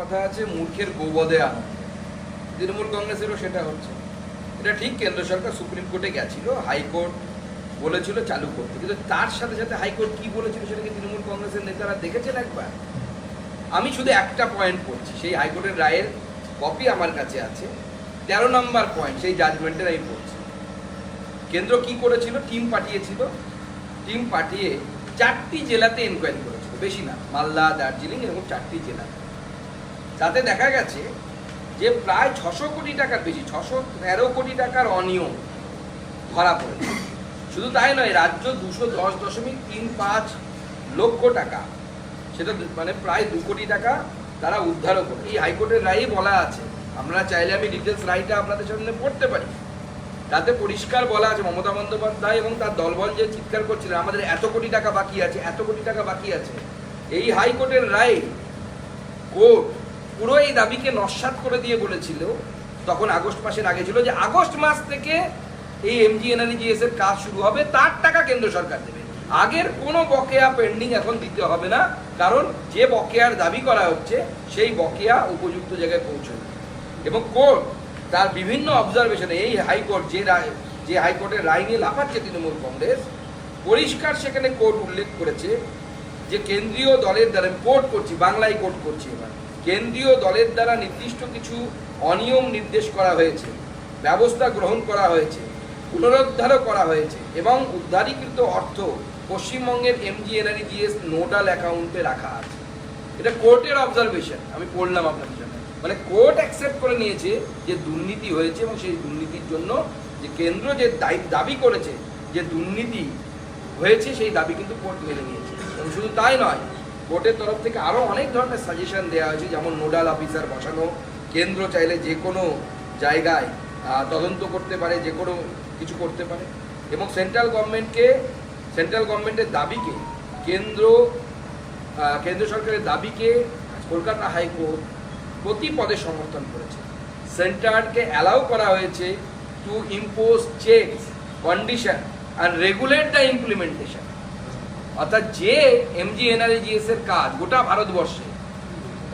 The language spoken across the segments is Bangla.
কথা আছে, মূর্খের গোবদে আনন্দ। তৃণমূল কংগ্রেসেরও সেটা হচ্ছে। এটা ঠিক কেন্দ্র সরকার সুপ্রিম কোর্টে গেছিল, হাইকোর্ট বলেছিল চালু করতে। কিন্তু তার সাথে সাথে হাইকোর্ট কি বলেছিল সেটা কি তৃণমূল কংগ্রেসের নেতারা দেখেছেন একবার? আমি শুধু একটা পয়েন্ট পড়ছি, সেই হাইকোর্টের রায়ের কপি আমার কাছে আছে। তেরো নম্বর পয়েন্ট সেই জাজমেন্টের আমি পড়ছি। কেন্দ্র কি করেছিল? টিম পাঠিয়েছিল। টিম পাঠিয়ে চারটি জেলাতে এনকোয়ারি করেছিল, বেশি না, মালদা, দার্জিলিং এরকম চারটি জেলা তাতে দেখা গেছে যে প্রায় ছশো কোটি টাকার বেশি, ছশো তেরো কোটি টাকার অনিয়ম ধরা পড়েছে। শুধু তাই নয়, রাজ্য দুশো দশ দশমিক তিন পাঁচ লক্ষ টাকা, সেটা মানে প্রায় দু কোটি টাকা তারা উদ্ধারও করে। এই হাইকোর্টের রায়ে বলা আছে, আমরা চাইলে আমি ডিটেলস রায়টা আপনাদের সামনে পড়তে পারি। তাতে পরিষ্কার বলা আছে, মমতা বন্দ্যোপাধ্যায় এবং তার দলবল যে চিৎকার করছিলেন, আমাদের এত কোটি টাকা বাকি আছে, এত কোটি টাকা বাকি আছে। এই হাইকোর্টের রায়ে কোর্ট পুরো এই দাবিকে নস্বাত করে দিয়ে বলেছিল, তখন আগস্ট মাসের আগে ছিল যে আগস্ট মাস থেকে এই এমজি এনআরজিএস এর কাজ শুরু হবে, তার টাকা কেন্দ্র সরকার দেবে। আগের কোনো বকেয়া পেন্ডিং এখন দিতে হবে না, কারণ যে বকেয়ার দাবি করা হচ্ছে, সেই বকেয়া উপযুক্ত জায়গায় পৌঁছবে। এবং কোর্ট তার বিভিন্ন অবজারভেশনে এই হাইকোর্ট যে রায়, যে হাইকোর্টের রায় নিয়ে লাফাচ্ছে তৃণমূল কংগ্রেস, পরিষ্কার সেখানে কোর্ট উল্লেখ করেছে যে কেন্দ্রীয় দলের দ্বারা কোর্ট করছি, বাংলায় কোর্ট করছি এবার। কেন্দ্রীয় দলের দ্বারা নির্দিষ্ট কিছু অনিয়ম নির্দেশ করা হয়েছে, ব্যবস্থা গ্রহণ করা হয়েছে, পুনরুদ্ধারও করা হয়েছে এবং উদ্ধারীকৃত অর্থ পশ্চিমবঙ্গের এমজিএনআরইজিএস নোডাল অ্যাকাউন্টে রাখা আছে। এটা কোর্টের অবজারভেশন আমি পড়লাম আপনার জন্য মানে কোর্ট অ্যাকসেপ্ট করে নিয়েছে যে দুর্নীতি হয়েছে এবং সেই দুর্নীতির জন্য যে কেন্দ্র যে দাবি করেছে যে দুর্নীতি হয়েছে, সেই দাবি কিন্তু কোর্ট মেনে নিয়েছে। এবং শুধু তাই নয় কোর্টের তরফ থেকে আরও অনেক ধরনের সাজেশন দেওয়া হয়েছে, যেমন নোডাল অফিসার বসানো, কেন্দ্র চাইলে যে কোনো জায়গায় তদন্ত করতে পারে, যে কোনো কিছু করতে পারে। এবং সেন্ট্রাল গভর্নমেন্টকে সেন্ট্রাল গভর্নমেন্টের দাবিকে, কেন্দ্র কেন্দ্র সরকারের দাবিকে কলকাতা হাইকোর্ট প্রতি পদে সমর্থন করেছে। সেন্টারকে অ্যালাউ করা হয়েছে to impose checks condition and regulate the implementation অর্থাৎ যে এমজি এনআরজিএস এর কাজ গোটা ভারতবর্ষে,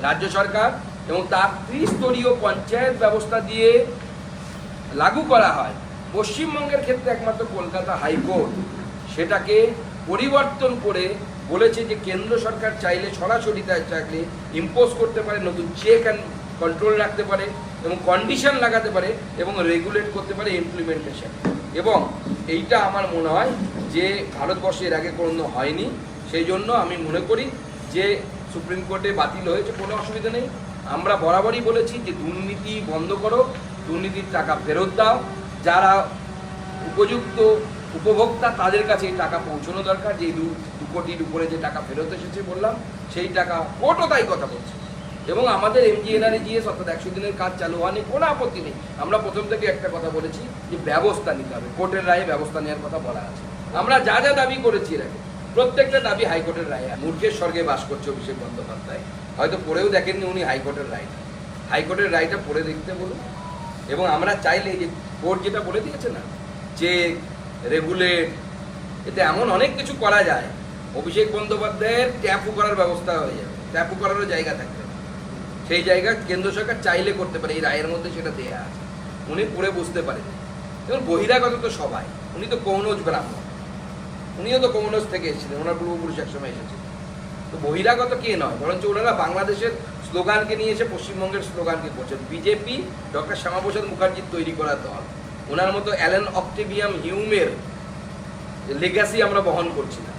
রাজ্য সরকার এবং তার ত্রিস্তরীয় পঞ্চায়েত ব্যবস্থা দিয়ে লাগু করা হয়, পশ্চিমবঙ্গের ক্ষেত্রে একমাত্র কলকাতা হাইকোর্ট। সেটাকে পরিবর্তন করে বলেছে যে কেন্দ্র সরকার চাইলে সরাসরি তার চাইলে ইম্পোজ করতে পারে, নতুন চেক অ্যান্ড কন্ট্রোল রাখতে পারে এবং কন্ডিশন লাগাতে পারে এবং রেগুলেট করতে পারে ইমপ্লিমেন্টেশন এবং এইটা আমার মনে হয় যে ভারতবর্ষে এর আগে কোনো হয়নি, সেই জন্য আমি মনে করি যে সুপ্রিম কোর্টে বাতিল হয়েছে কোনো অসুবিধা নেই। আমরা বরাবরই বলেছি যে দুর্নীতি বন্ধ করো, দুর্নীতির টাকা ফেরত দাও। যারা উপযুক্ত উপভোক্তা, তাদের কাছে এই টাকা পৌঁছানো দরকার। যে দু কোটির উপরে যে টাকা ফেরত এসেছে বললাম, সেই টাকা কোর্টও তাই কথা বলছে। এবং আমাদের এমজিএনআরজিএস অর্থাৎ একশো দিনের কাজ চালু হওয়া হয়নি কোনো আপত্তি নেই। আমরা প্রথম থেকে একটা কথা বলেছি যে ব্যবস্থা নিতে হবে। কোর্টের রায়ে ব্যবস্থা নেওয়ার কথা বলা আছে। আমরা যা যা দাবি করেছি এর প্রত্যেকটা দাবি হাইকোর্টের রায়ে। মূর্খের স্বর্গে বাস করছে অভিষেক বন্দ্যোপাধ্যায়। হয়তো পড়েও দেখেননি উনি হাইকোর্টের রায়টা হাইকোর্টের রায়টা পড়ে দেখতে বলুন। এবং আমরা চাইলে যে কোর্ট যেটা বলে দিয়েছে না, যে রেগুলেট, এতে এমন অনেক কিছু করা যায়। অভিষেক বন্দ্যোপাধ্যায়ের ট্যাপু করার ব্যবস্থা হয়ে যাবে। ট্যাপু করারও জায়গা থাকবে। সেই জায়গা কেন্দ্র সরকার চাইলে করতে পারে, এই রায়ের মধ্যে সেটা দেয়া আছে। উনি পড়ে বুঝতে পারেন এবং বহিরাগত তো সবাই, উনি তো কৌনজ ব্রাহ্মণ। উনিও তো কৌনজ থেকে এসেছিলেন, ওনার পূর্বপুরুষ একসময় এসেছিলেন। তো বহিরাগত কে নয়, বরঞ্চ ওনারা বাংলাদেশের স্লোগানকে নিয়ে এসে পশ্চিমবঙ্গের স্লোগানকে করছেন। বিজেপি, ডক্টর শ্যামাপ্রসাদ মুখার্জির তৈরি করা দল, ওনার মতো অ্যালেন অক্টেভিয়াম হিউমের লেগাসি আমরা বহন করছি না।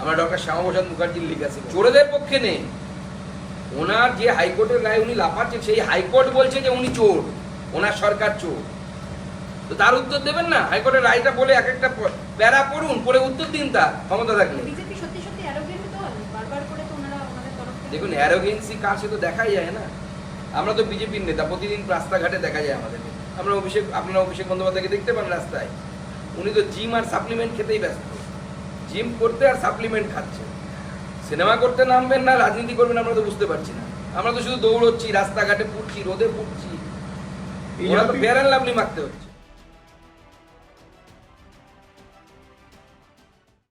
আমরা ডক্টর শ্যামাপ্রসাদ মুখার্জির লেগাসি চোরেদের পক্ষে নেই। ওনার যে হাইকোর্টের রায় উনি লাফাচ্ছেন সেই হাইকোর্ট বলছে যে উনি চোর, ওনার সরকার চোর। তো তার উত্তর দেবেন না? হাইকোর্টের রায়টা বলে এক একটা প্যারা পড়ুন পরে উত্তর দিন তার ক্ষমতা থাকলে। দেখুন অ্যারোগেন্সি কার সে তো দেখাই যায় না। আমরা তো বিজেপির নেতা প্রতিদিন রাস্তাঘাটে দেখা যায় আমাদেরকে। আমরা অভিষেক আপনারা অভিষেক বন্দ্যোপাধ্যায়কে দেখতে পান রাস্তায়। উনি তো জিম আর সাপ্লিমেন্ট খেতেই ব্যস্ত। জিম করতে আর সাপ্লিমেন্ট খাচ্ছে। সিনেমা করতে নামবেন না রাজনীতি করবেন আমরা তো বুঝতে পারছি না। আমরা তো শুধু দৌড়চ্ছি রাস্তাঘাটে পুড়ছি রোদে পুড়ছি। ওরা তো ফেয়ার অ্যান্ড লাভলি মাখতে হচ্ছে।